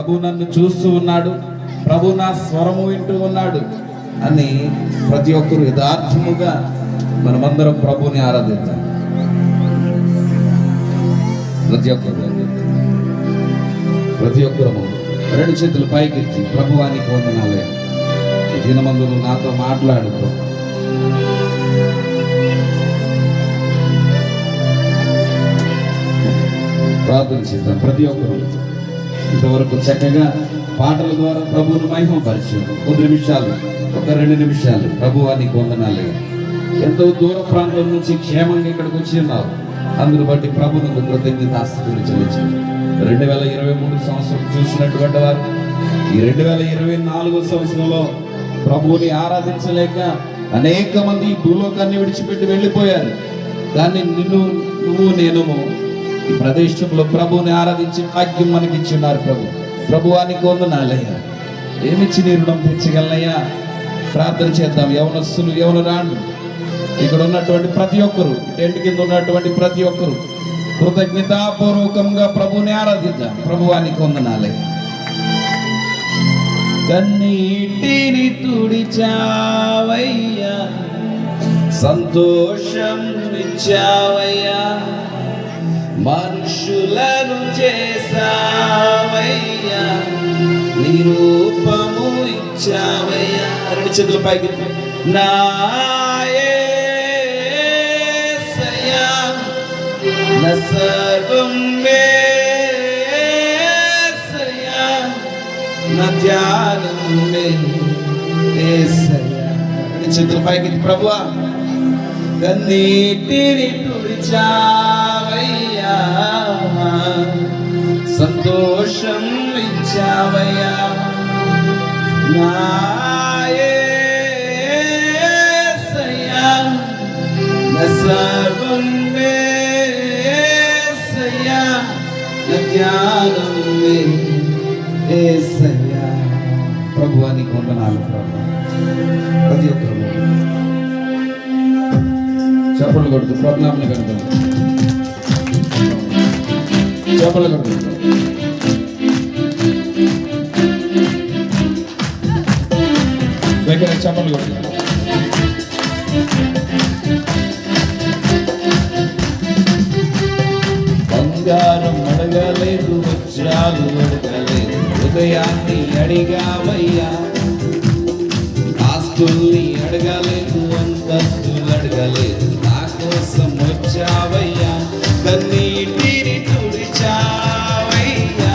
ప్రభు నన్ను చూస్తూ ఉన్నాడు. ప్రభు నా స్వరము వింటూ ఉన్నాడు. అని ప్రతి ఒక్కరు యథార్థముగా మనమందరం ప్రభుని ఆరాధిద్దాం. ప్రతి ఒక్కరు. ప్రతి ఒక్కరము రెండు చేతులు పైకెత్తి ప్రభువానికి వందనాలే. ఈ నాతో మాట్లాడు ప్రార్థన చేద్దాం. ప్రతి ఒక్కరు. ఇంతవరకు చక్కగా పాటల ద్వారా ప్రభువును మహిమపరిచారు. కొద్ది నిమిషాలు ఒక రెండు నిమిషాలు. ప్రభువానికి కొందనాలి ఎంతో దూర ప్రాంతం నుంచి క్షేమంగా ఇక్కడికి వచ్చి ఉన్నారు అందును బట్టి ప్రభువుకు కృతజ్ఞతాస్తుతులు చెల్లించారు రెండు వేల ఇరవై మూడు సంవత్సరం చూసినటువంటి వారు ఈ రెండు వేల ఇరవై నాలుగో సంవత్సరంలో ప్రభువుని ఆరాధించలేక అనేక మంది భూలోకాన్ని విడిచిపెట్టి వెళ్ళిపోయారు. దాన్ని నిన్ను నువ్వు నేను ఈ ప్రదేశంలో ప్రభువుని ఆరాధించి భాగ్యం మనకి ఇచ్చిన్నారు ప్రభు ప్రభువానికి వందనాలయ్యా. ఏమిచ్చి నీ రుణం తెచ్చగలనయ్యా ప్రార్థన చేద్దాం. యవనస్సులు ఎవరు రాండు ఇక్కడ ఉన్నటువంటి ప్రతి ఒక్కరు టెంట్ కింద ఉన్నటువంటి ప్రతి ఒక్కరు కృతజ్ఞతాపూర్వకంగా ప్రభుని ఆరాధిద్దాం. ప్రభువానికి వందనాలయ్యా. కన్నీటిని తుడిచావయ్యా. సంతోషం ఇచ్చావయ్యా. మనుషులను చేసావయ్యా నిరూపము ఇచ్చావయ్యా. రెండు చేతుల పైకి నాయసయ్యా నా సర్వం వేసయ్యా నా ధ్యానం రెండు చేతుల పైకి ప్రభువా కన్నీటిని తుడిచా నా సర్వం వేసయ్యా జ్ఞానం వందనాలు ప్రతి ఒక్కరు చేపలు కొడుతూ ప్రోగ్రాంలు కడతాం. చేపలు కొడుతూ. దగ్గర చేపలు కొడుతూ. హృదయాన్ని అడిగావయ్యా. ఆస్తుల్ని అడగలేదు అంతస్తులు అడగలేదు. నా కోసం వచ్చావయ్యా. కన్నీటిని తుడిచావయ్యా.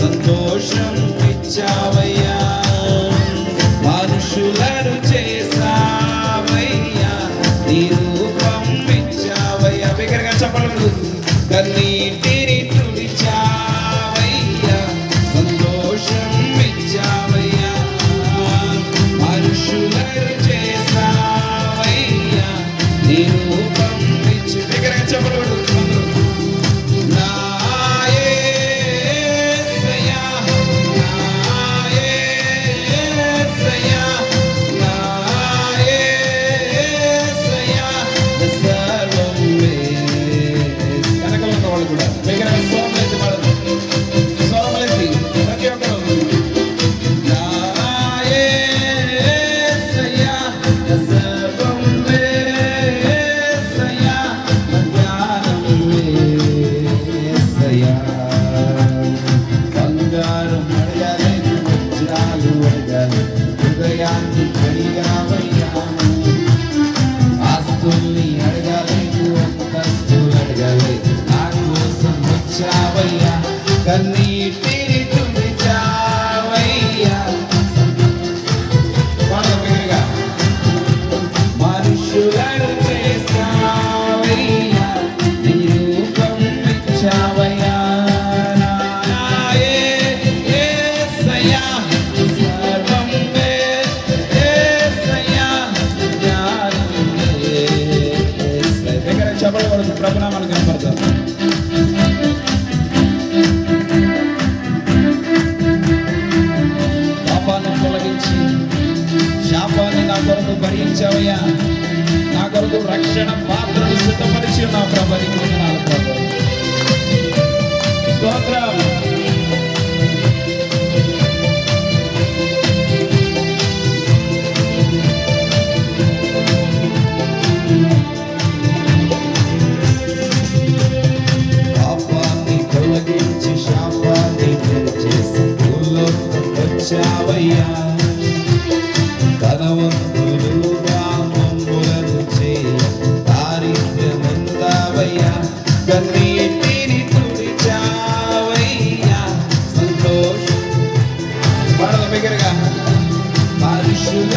సంతోషం ఇచ్చావు హృదయాన్ని భరించావయ్యా. నా కొరకు రక్షణ పాత్రను సిద్ధపరిచి నా ప్రభని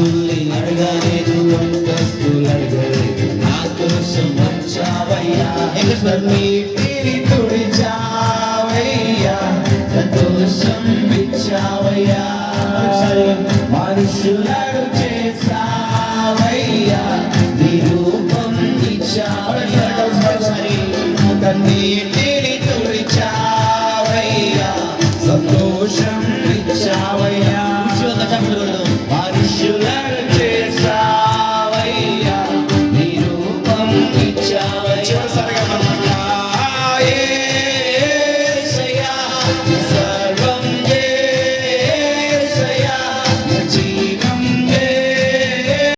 ఆస్తుల్ని అడగలేదు అంతస్తులు అడగలేదు. నా కోసం వచ్చావయ్యా. తుడిచావయ్యా. సంతోషం ఇచ్చావయ్యా. మనుషులను చేసావయ్యా నీ రూపం ఇచ్చావయ్యా. కన్నీటి Challenge.